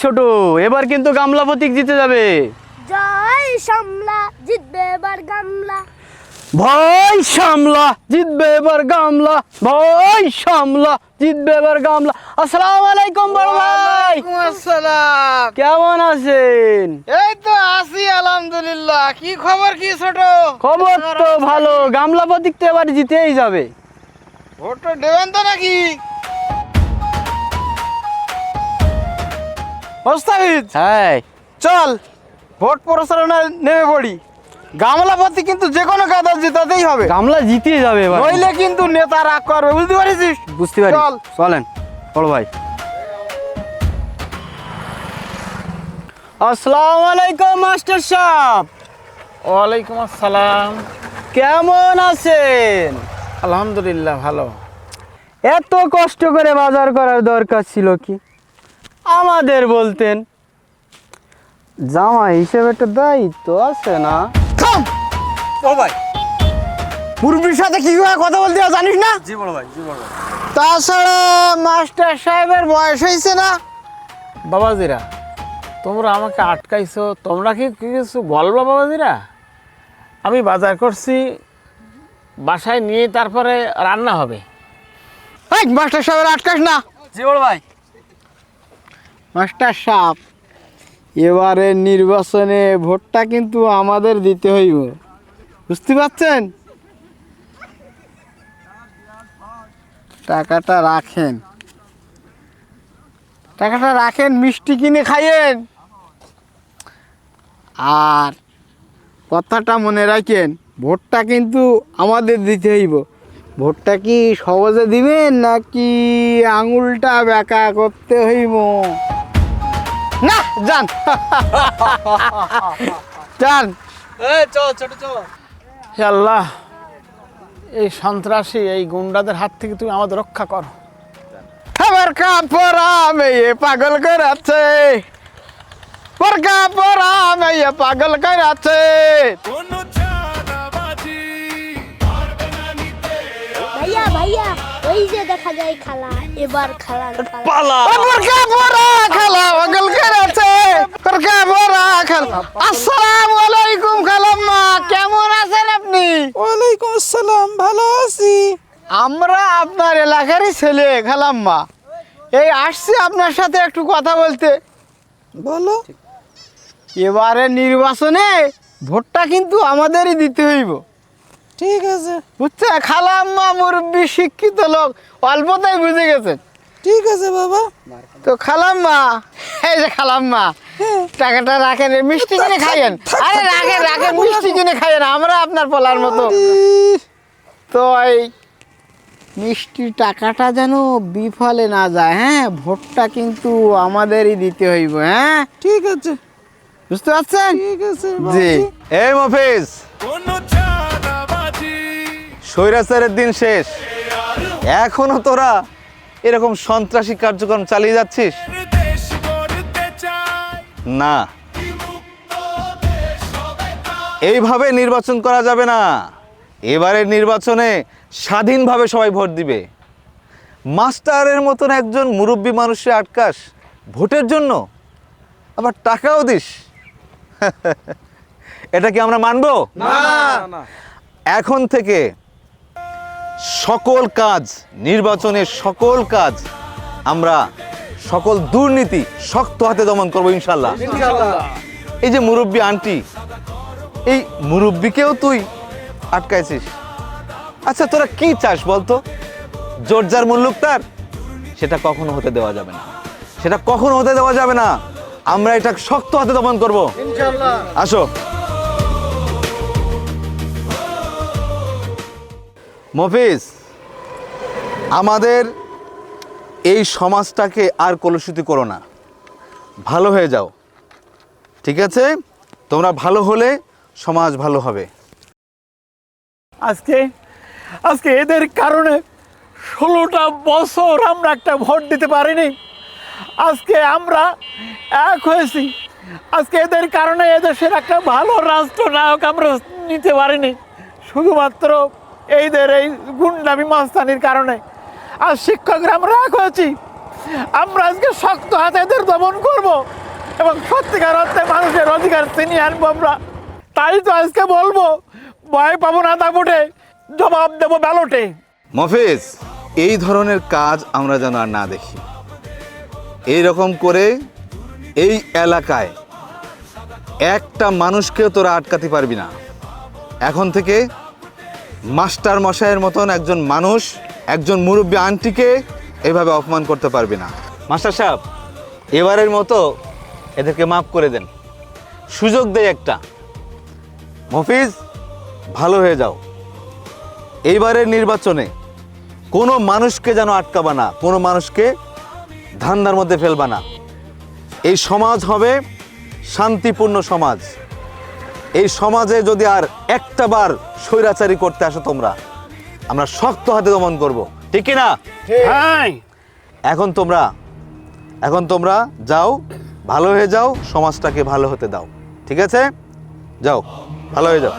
ছোট এবার কিন্তু গামলা প্রতীক জিতে যাবে। জয় সামলা জিতবে এবার গামলা। ভয় সামলা জিতবে এবার গামলা। ভয় সামলা জিতবে এবার গামলা। আসসালামু আলাইকুম বড় ভাই। আসসালাম। কেমন আছেন? এই তো আছি আলহামদুলিল্লাহ। কি খবর কি ছোট? খবর তো ভালো। গামলা প্রতীক তো এবার জিতেই যাবে। ভোট দেবেন তো নাকি? ওস্তাদ হ্যাঁ। চল ভোট প্রচারণায় নেমে পড়ি। গামলাপতি কিন্তু যে কোনো কাদা জেতাতেই হবে। গামলা জিতেই যাবে এবার। নইলে কিন্তু নেতা রাগ করবে বুঝতে পারিস বুঝতে পারি। চল। চলেন বড় ভাই। আসসালামু আলাইকুম মাস্টার সাহেব। ওয়ালাইকুম আসসালাম। কেমন আছেন? আলহামদুলিল্লাহ ভালো। এত কষ্ট করে বাজার করার দরকার ছিল কি? আমাদের বলতেন। জামা হিসেবে একটা দায়িত্ব আছে না? ও ভাই মুরব্বীর সাথে কীভাবে কথা বলতে হয় জানিস না? জি বড় ভাই জি বড় ভাই। তাছাড়া মাস্টার সাহেবের বয়স হয়েছে না? বাবাজিরা তোমরা আমাকে আটকাইছো তোমরা কি কিছু বলবা বাবাজিরা? আমি বাজার করছি বাসায় নিয়ে তারপরে রান্না হবে। এই মাস্টার সাহেবের আটকাস না। জি বড় ভাই। মাস্টার সাপ এবারে নির্বাচনে ভোটটা কিন্তু আমাদের দিতে হইব। বুঝতে পারছেন? টাকাটা রাখেন। টাকাটা রাখেন, মিষ্টি কিনে খাইয়েন। আর কথাটা মনে রাখেন, ভোটটা কিন্তু আমাদের দিতে হইব। ভোটটা কি সহজে দিবেন নাকি আঙুলটা বেঁকা করতে হইব? না যান। যান। হে আল্লাহ এই সন্ত্রাসী এই গুন্ডাদের হাত থেকে তুমি আমাদের রক্ষা করো। আমার কাপড়া মেয়ে পাগল করাচ্ছে। ওর কাপড়া মেয়ে পাগল করাচ্ছে। ভাইয়া ভাইয়া। ওই যে দেখা যায় খালা এবার খালার পালা। পালা। ওর কাপড়া খালা পাগল করাচ্ছে ওর কাপড়া খালা। আসসালামু আলাইকুম খালাম্মা কেমন আছেন আপনি? ওয়ালাইকুম আসসালাম ভালো আছি। আমরা আপনার এলাকারই ছেলে খালাম্মা। এই আসছি আপনার সাথে একটু কথা বলতে। বলো। এবারে নির্বাচনে ভোটটা কিন্তু আমাদেরই দিতে হইব। ঠিক আছে। বুঝছে? খালাম্মা মুরব্বী শিক্ষিত লোক অল্পতেই বুঝে গেছেন ঠিক আছে বাবা। তো খালাম্মা এই যে খালাম্মা টাকাটা রাখেন মিষ্টি কিনে খাইয়েন। আরে রাখেন রাখেন মিষ্টি কিনে খাইয়েন আমরা আপনার বলার মতো। তো এই মিষ্টি টাকাটা যেন বিফলে না যায় হ্যাঁ? ভোটটা কিন্তু আমাদেরই দিতে হইব হ্যাঁ? ঠিক আছে। বুঝতে পারছেন? ঠিক আছে জি। এই মফিজ। স্বৈরাচারের দিন শেষ। এখনও তোরা এরকম সন্ত্রাসী কার্যক্রম চালিয়ে যাচ্ছিস? না। এইভাবে নির্বাচন করা যাবে না। এবারের নির্বাচনে স্বাধীনভাবে সবাই ভোট দিবে। মাস্টারের মতন একজন মুরব্বী মানুষে আটকাস ভোটের জন্য। আবার টাকাও দিস। এটা কি আমরা মানবো? এখন থেকে সকল কাজ নির্বাচনের সকল কাজ আমরা সকল দুর্নীতি শক্ত হাতে দমন করব ইনশাল্লাহ এই যে মুরব্বী আন্টি এই মুরব্বীকেও তুই আটকাইছিস? আচ্ছা তোরা কি চাস বলতো? জোরজার মুল্লুক তার সেটা কখনো হতে দেওয়া যাবে না। সেটা কখনো হতে দেওয়া যাবে না। আমরা এটা শক্ত হাতে দমন করব। আসো। মফিজ, আমাদের এই সমাজটাকে আর কলুষিত করো না। ভালো হয়ে যাও, ঠিক আছে? তোমরা ভালো হলে সমাজ ভালো হবে। আজকে আজকে এদের কারণে ষোলোটা বছর আমরা একটা ভোট দিতে পারিনি। আজকে আমরা এক হয়েছি। আজকে এদের কারণে এদেশের একটা ভালো রাষ্ট্রনায়ক আমরা নিতে পারিনি। শুধুমাত্র এইদের এই গুন্ডামি মাস্তানির কারণে। আর শিক্ষকরা, আমরা হয়েছি। আমরা আজকে শক্ত হাতে এদের দমন করব এবং সত্যিকার অর্থে মানুষের অধিকার ছিনিয়ে আনব আমরা। তাই তো আজকে বলব, ভয় পাবো না দাপটে জবাব দেবো ব্যালটে। মফিজ, এই ধরনের কাজ আমরা যেন আর না দেখি। এই রকম করে এই এলাকায় একটা মানুষকেও তোরা আটকাতে পারবি না। এখন থেকে মাস্টার মশাইয়ের মতন একজন মানুষ, একজন মুরব্বী আন্টিকে এভাবে অপমান করতে পারবি না। মাস্টার সাহেব, এবারের মতো এদেরকে মাফ করে দেন। সুযোগ দেয় একটা। মফিজ, ভালো হয়ে যাও। এইবারের নির্বাচনে কোনো মানুষকে যেন আটকাবা না, কোনো মানুষকে ধান্দার মধ্যে ফেলবা না। এই সমাজ হবে শান্তিপূর্ণ সমাজ। এই সমাজে যদি আর একটা বার স্বৈরাচারী করতে আসো তোমরা আমরা শক্ত হাতে দমন করব। ঠিক কি না হ্যাঁ এখন তোমরা এখন তোমরা যাও ভালো হয়ে যাও সমাজটাকে ভালো হতে দাও। ঠিক আছে? যাও ভালো হয়ে যাও।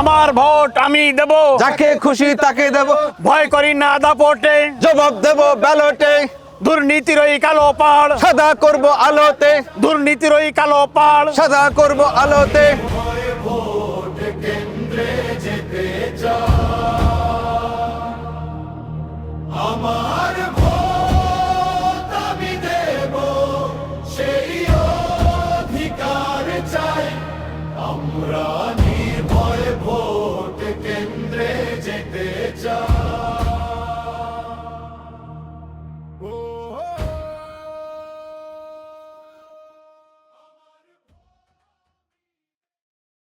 আমার ভোট আমি দেব। যাকে খুশি তাকে দেব। ভয় করি না দাপটে। জবাব দেব ব্যালটে। দুর্নীতির ওই কালো পাড় সাদা করব আলোতে। দুর্নীতির ওই কালো পাড় সাদা করব আলোতে।